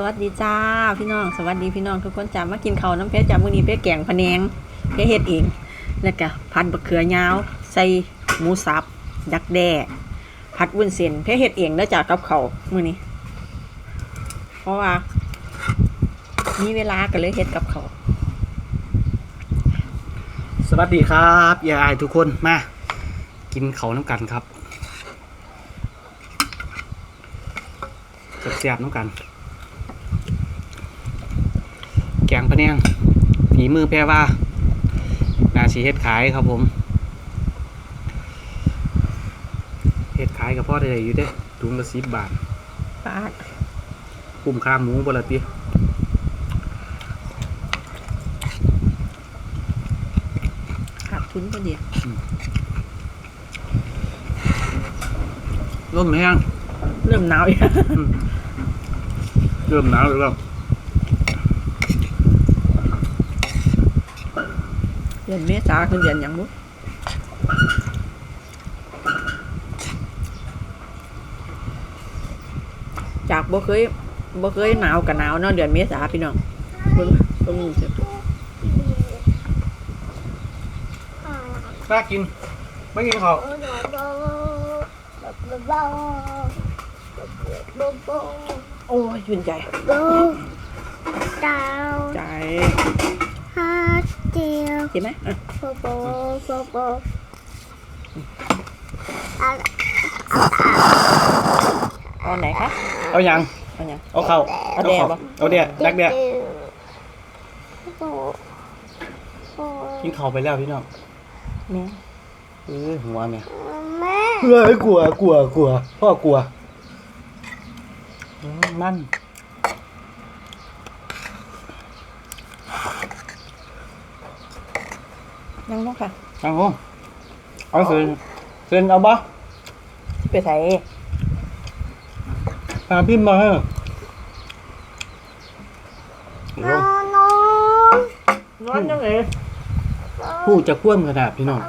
สวัสดีจ้าพี่น้องสวัสดีพี่น้องทุกคนจ้ามากินข้าวน้ำเพชรจ้ามื้อนี้เพชรแกงพะแนงเพชรเฮ็ดเองแล้วก็พันบะเขือยาวใส่หมูสับดักแด้ผัดวุ้นเส้นเพชรเฮ็ดเองแล้วจ้ากับเขามื้อนี้ เพราะว่า มีเวลาก็เลยเฮ็ดกับเขาสวัสดีครับยายทุกคนมากินเขาวน้ำกันครับเสียบๆน้ำกัน แกงพะเนียงฝีมือแพรว่านาชีเฮ็ดขายครับผมเฮ็ดขายกับพ่อได้อยู่เด้ถุงละสิบบาทปาดคุ้มค่าหมูบละติขาดทุนพอดีร่มแห้งเริ่มหนาวอีกเริ่มหนาวแล้ว เดือนเมษาคือเดือนหยังบุจากบ่เคยบ่เคยหนาวกับหนาวเนาะเดือนเมษาพี่น้องเบิ่งเบิ่งเถอะน่ากินไม่กินเขาวโอ้ยชื่นใจดาวใจฮาเจียวเห็นไหมอะโบโบโบโบอะไรเอาไหนคะเอายังเอาหยังเอาเข้าเอาแดดเข้ปะเอาแดดดักแดดโบโบกินข้าวไปแล้วพี่น้องแม่เออหัวแม่แม่เฮ้ยกลัวกลัวกลัวพ่อกลัวอืมมัน นั่งลงค่ะเอาผมเอาเส้นเส้นเอาบ่สิไปใส่พาพิมพ์มาให้น้องน้องร้อนจังเลยผู้จะคว่ำขนาดพี่น้อง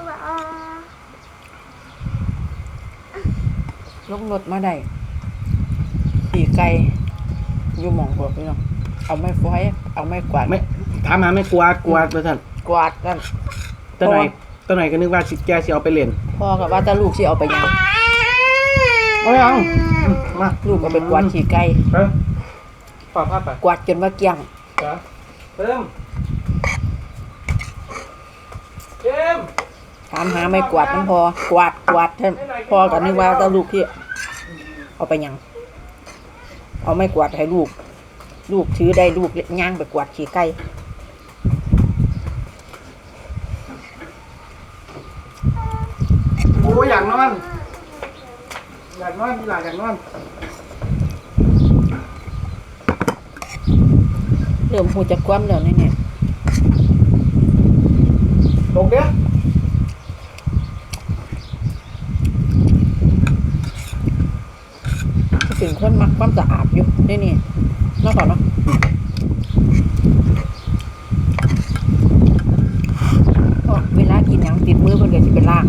ลงรถมาได้ขี่ไก่อยู่หมองพวกพี่น้องเอาไม้ฟอยเอาไม้กวาดไม่ถามหาไม่กลัวกลัวประท่านกวาดกัน ตัวไหนตัวไหนก็นึกว่าสิแกสิเอาไปเล่นพ่อกับว่าถ้าลูกสิเอาไปยังเอายังมาลูกเอาไปกวาดขี่ไก่ไปฝากภาพไปกวาดจนว่าเกลี้ยงจ้ะเติมเติมถามหาไม่กวาดมันพอกวาดกวาดท่านพ่อก็นึกว่าถ้าลูกที่เอาไปยัง เอาไม่กวาดให้ลูก ลูกถือได้ลูกย่างไปกวาดขี่ไก่ อ้ยอยากนอน อยากนอนพี่หลานอยากนอนเริ่มหูจะคว่ำแล้วนี่เนี่ยตกเด้อถึงคนมักความสะอาดอยู่นี่นี่นอกจากเนาะก็เวลากินหยัง ติดมือเพิ่นก็สิไปล้าง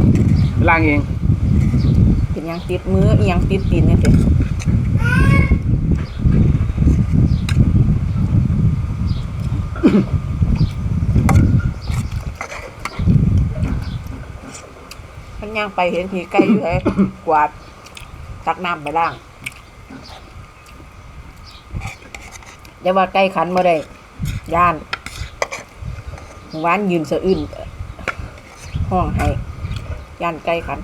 ล้างเองกินหยังติดมืออีหยังติดตีนนี่สิมันย่างไปเห็นผีไก่อยู่เลยกวาดตักน้ำไปล้างอย่าว่าไก่ขันมาได้ย่านหมู่บ้านยืนสะอื้น ห้องให้ย่านไก่ขัน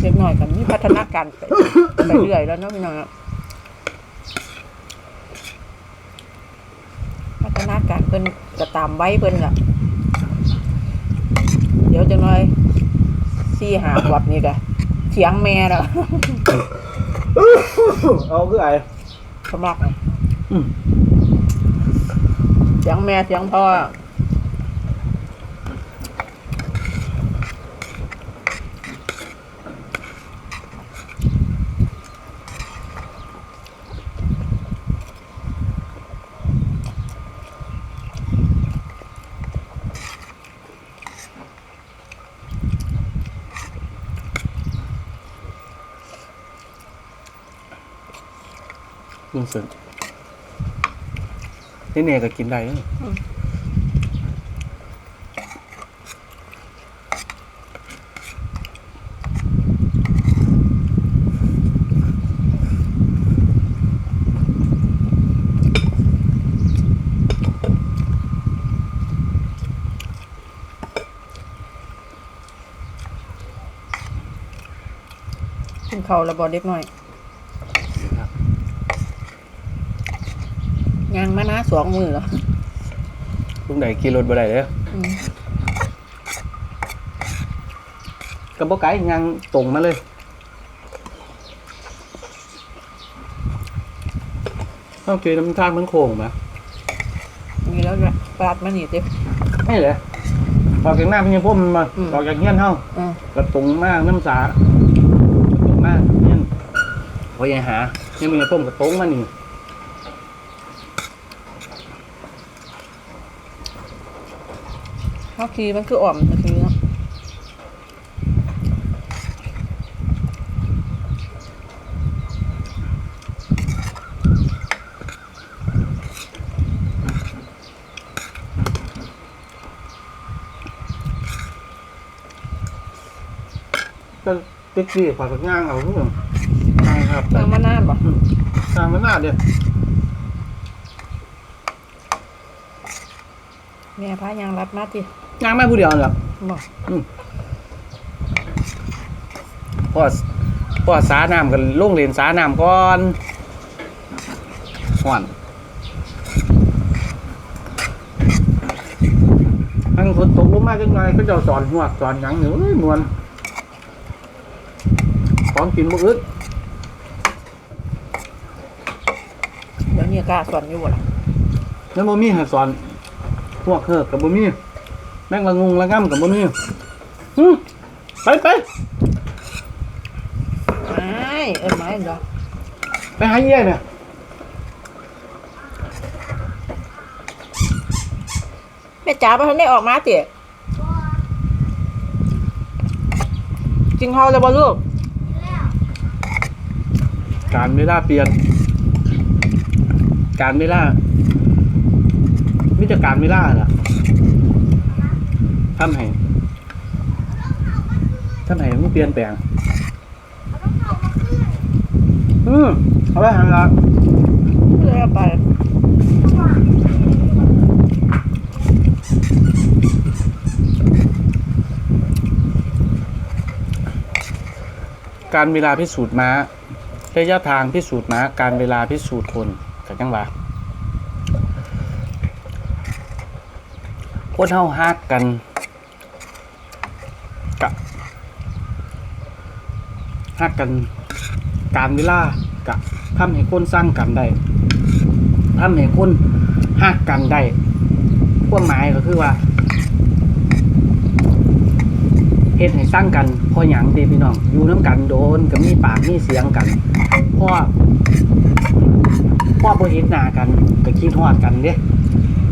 เล็กหน่อยกันมีพัฒนาการไปไปเรื่อยแล้วเนาะพี่น้องพัฒนาการเพิ่นจะตามไว้เพิ่นล่ะ เดี๋ยวจะหน้อย สี่หาขวบนี่กะเสียงแม่แล้วเอาคือไอ้สมักน่ะอืมเสียงแม่เสียงพ่อ วุ้ส้นนี่เนี่ยก็กินได้นะกินเขาวแล้วบอเด็กหน่อย ครับ ยางมานะสองมือเหรอลุงไหนขี่รถบ่ได้เด้ออืมก็บ่ไกลยางตรงมาเลยต้องเจอน้ำทางมันโค้งมามีแล้วด้วยปลาดมาหนีเต็ม ไม่เลยออกจากหน้าพี่ยังพ่มมาอืม ออกจากเงี้ยนเฮาอ่าก็ตรงมากน้ำสาตรงมากเงี้ยนพอยังหาเนี่ยมีพ่มก็ตรงมานี่ ข้าวคีมันคืออ่อมนะคือเนาะก็ติ๊กซี่ฝากกับย่างเอาทุกอย่างใช่ครับยางมานาบ่ตามมันน่าเดียวแม่พายางรัดมาติ ย่างแม่ผู้เดียวเหรอบอกพอพอสาน้ำกันลงเลนสาน้ำก่อนห่อนทั้งฝนตกลงมาจังไงก็จะสอนหัวกสอนหยังอยู่เอ้ยมวนของกินบุอึดเดี๋ยวนี้กล้าสอนอยู่บ่ล่ะแล้วบ่มีให้สอนพวกเฮิกกับบ่มี แม่งละงงละง่ำกับบ่มีหึไปไปไม่เอ็นไม้เดี๋ยวไปหาเยี่ยเนี่ยแม่จ๋าไปทันได้ออกมาติกินข้าวแล้วบ่ลูก การเวลาเปลี่ยน การเวลามิจะการเวลาล่ะ ทำให้ทำให้มันเปลี่ยนแปลงอืมเอาไปหันละเลยเอาไปการเวลาพิสูจน์ม้าระยะทางพิสูจน์ม้าการเวลาพิสูจน์คนกันจังหวะคนเฮาฮักกันกะ ฮักกันการเวลากะทำให้คนสร้างกันได้ทำให้คนฮักกันได้ความหมายก็คือว่าเฮ็ดให้สร้างกันพอหยังเดีพี่น้องอยู่น้ำกันโดนก็มีปากมีเสียงกันพราะเพราะบ่เฮ็ดหน้ากันก็คิดฮอดกันเด้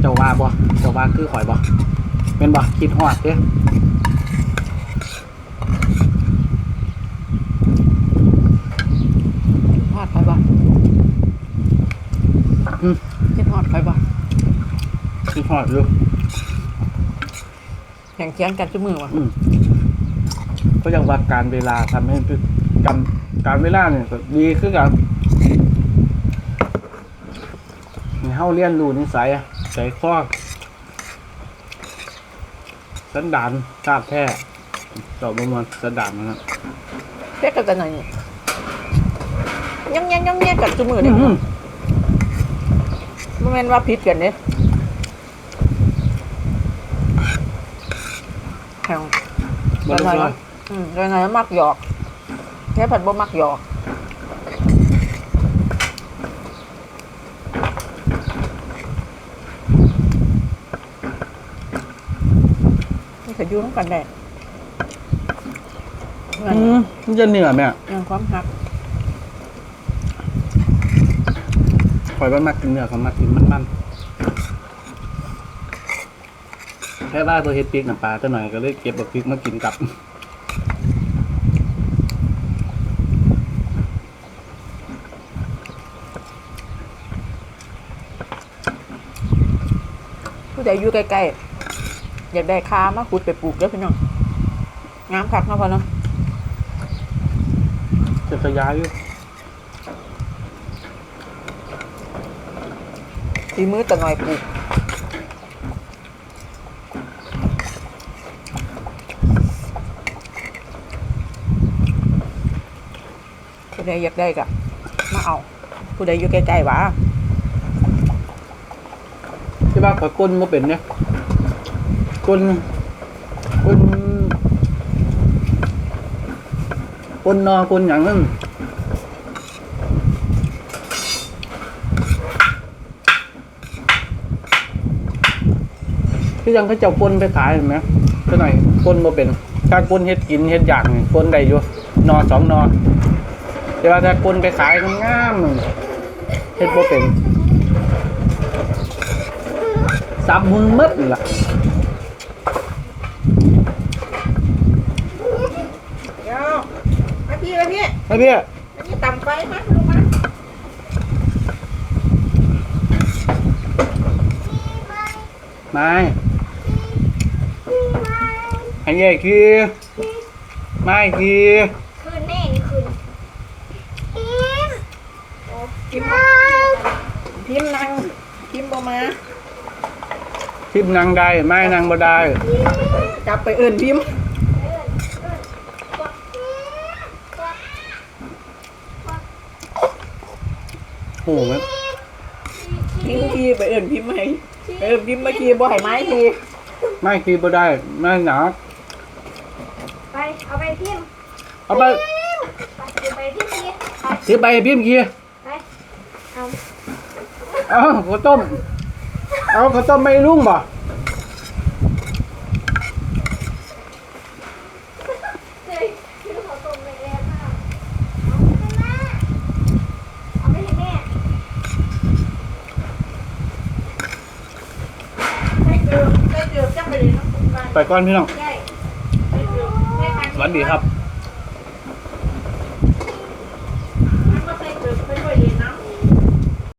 เจ้าว่าบ่เจ้าว่าคือข่อยบ่แม่นบ่คิดฮอดเด้ ฮอดไปบ่ อืม กินฮอด ไปบ่คิดฮอดอยู่แข่งเคียงกันจุมือบ่อืมก็ยังว่าการเวลาทำให้การการเวลาเนี่ยก็ดีคือกันให้เฮาเรียนรู้นิสัยอะใจคอสันดานชาติแท้ดอกบมวนสันดานนะครับเพ็กกันหน่อยนี่ย่ำๆย่ำๆกันจุมือเด้ อืมบ่แม่นว่าผิดกันเด้แข่งบ่ได้ว่าอืมยังไงมักหยอกแค่ผัดบ่มักหยอกนี่ก็อยู่ร่วมกันได้เงินอืมมันจะเหนื่อยไหมอะยังความหัก คอยบ้านมากกินเนื้อเขามากกินมันมันแค่ว่าตัวเฮ็ดปีกกน้ำปลาตัวหน่อยก็เลยเก็บบักพริกมากินกับผู้ใหญ่อยู่ใกล้ๆอยากได้ค้ามาขุดไปปลูกเด้อพี่น้องน้ำคักเนาะพอเนาะจะขยายอยู่ ฝีมือตะหน่อยปลูกผู้ใดอยากได้ก็มาเอา ผู้ใดอยู่ใกล้ๆวะที่บ้านขอยก้นมาเป็นเนี่ยก้นก้นก้นนอก้นอย่างนั้น ที่ยังเขาเจ้าก้นไปขายเห็นไหมก็หน่อยก้นมาเป็นถ้าก้นเฮ็ดกินเฮ็ดอย่างนี่ก้นได้อยู่นอสองนอแต่ว่าถ้าก้นไปขายงามๆเฮ็ดบ่เป็นซับมุนมืดนี่ล่ะเดี๋ยวมาพี่มาพี่ไอ้พี่มาพี่ต่ำไฟมาลงมาไม่ ไอ้เย่คือไม่คือคืนแน่นี่คืนอิมพิมพ์นั่งพิมพ์บอมาทิพนางได้ไม่นางบ่ได้จับไปเอื่นพิมพ์โอ้โหแม่พิมพ์ทีไปเอื่นพิมพ์ให้เอื่นพิมพ์เมื่อกี้บ่ให้ไม้ทีไม่คือบ่ได้ไม่หนาไป เอาไปพิมพ์เอาไปไปเอาไปพิมพ์นี่ไปถือไปให้พิมพ์กี้ไปเอาเอาข้าวต้ม เอาข้าวต้มไม่รุ่งบ่เฮ้ยพี่ขอตรงไปแล้วค่ะเอาไปให้แม่ให้เกือบให้เกือบจับไปเลยเนาะไปก่อนพี่น้องได้ อนดีครับ